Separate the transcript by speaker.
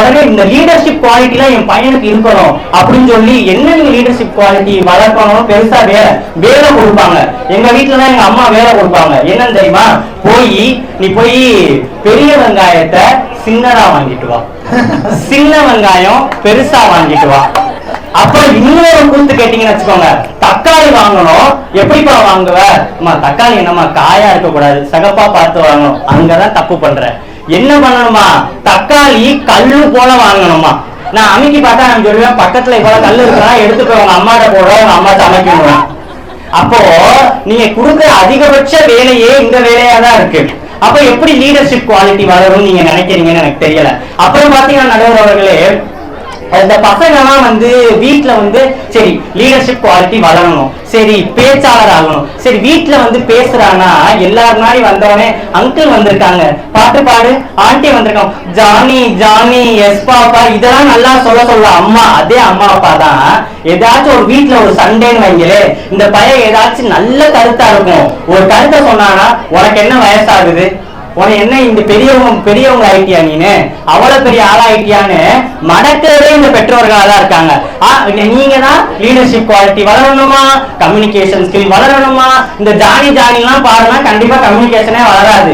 Speaker 1: உடனே இந்த லீடர்ஷிப் குவாலிட்டிலாம் என் பையனுக்கு இருக்கணும் அப்படின்னு சொல்லி என்னென்ன லீடர்ஷிப் குவாலிட்டி வளர்க்கணும் பெருசா வேலை வேலை கொடுப்பாங்க. எங்க வீட்டுலதான் எங்க அம்மா வேலை கொடுப்பாங்க. என்னன்னு தெரியுமா? போய் நீ போய் பெரிய வெங்காயத்தை சின்னதா வாங்கிட்டு வா. சின்ன வெங்காயம் பெருசா வாங்கிட்டு வா. அப்புறம் இன்னொரு கூத்து கேட்டீங்கன்னு வச்சுக்கோங்க. தக்காளி வாங்கணும். எப்படிப்பா வாங்குவ? அம்மா தக்காளி என்னம்மா காயா இருக்க கூடாது சகப்பா பார்த்து வாங்கணும். அங்கதான் தப்பு பண்ற. என்ன பண்ணணுமா? தக்காளி கல்லு போல வாங்கணுமா? நான் அமைக்கி பார்த்தா நான் சொல்லுவேன் பக்கத்துல இவ்வளவு கல்லு இருக்கா எடுத்து போய் உங்க அம்மாட்ட போடுற உங்க அம்மா சமைக்கணும் அப்போ நீங்க கொடுக்குற அதிகபட்ச வேலையே இந்த வேலையா தான் இருக்கு. அப்ப எப்படி லீடர்ஷிப் குவாலிட்டி வளரும் நீங்க நினைக்கிறீங்கன்னு எனக்கு தெரியல. அப்புறம் பாத்தீங்கன்னா நடுவர் அவர்களே இந்த பசங்கெல்லாம் வந்து வீட்டுல வந்து சரி லீடர்ஷிப் குவாலிட்டி வளரணும். சரி பேச்சாளர் ஆகணும் சரி வீட்டுல வந்து பேசுறானா எல்லாரு முன்னாடி வந்தவனே அங்கிள் வந்திருக்காங்க. பாட்டு பாடு ஆண்டி வந்திருக்காங்க. ஜானி ஜானி எஸ் பாப்பா இதெல்லாம் நல்லா சொல்ல சொல்ல அம்மா அதே அம்மா அப்பா தான். ஏதாச்சும் ஒரு வீட்டுல ஒரு சண்டேன்னு வைங்களே இந்த பையன் ஏதாச்சும் நல்ல கருத்தா இருக்கும். ஒரு கருத்தை சொன்னானா உனக்கு என்ன வயசாகுது? உன என்ன இந்த பெரியவங்க பெரியவங்க ஆயிட்டியா நீனு? அவ்வளவு பெரிய ஆளாயிட்டியான்னு மடக்கிறதே இந்த பெற்றோர்களா தான் இருக்காங்க. நீங்க தான் லீடர்ஷிப் குவாலிட்டி வளரணுமா? கம்யூனிகேஷன் ஸ்கில் வளரணுமா? இந்த ஜானி ஜானி எல்லாம் பாருனா கண்டிப்பா கம்யூனிகேஷனே வளராது.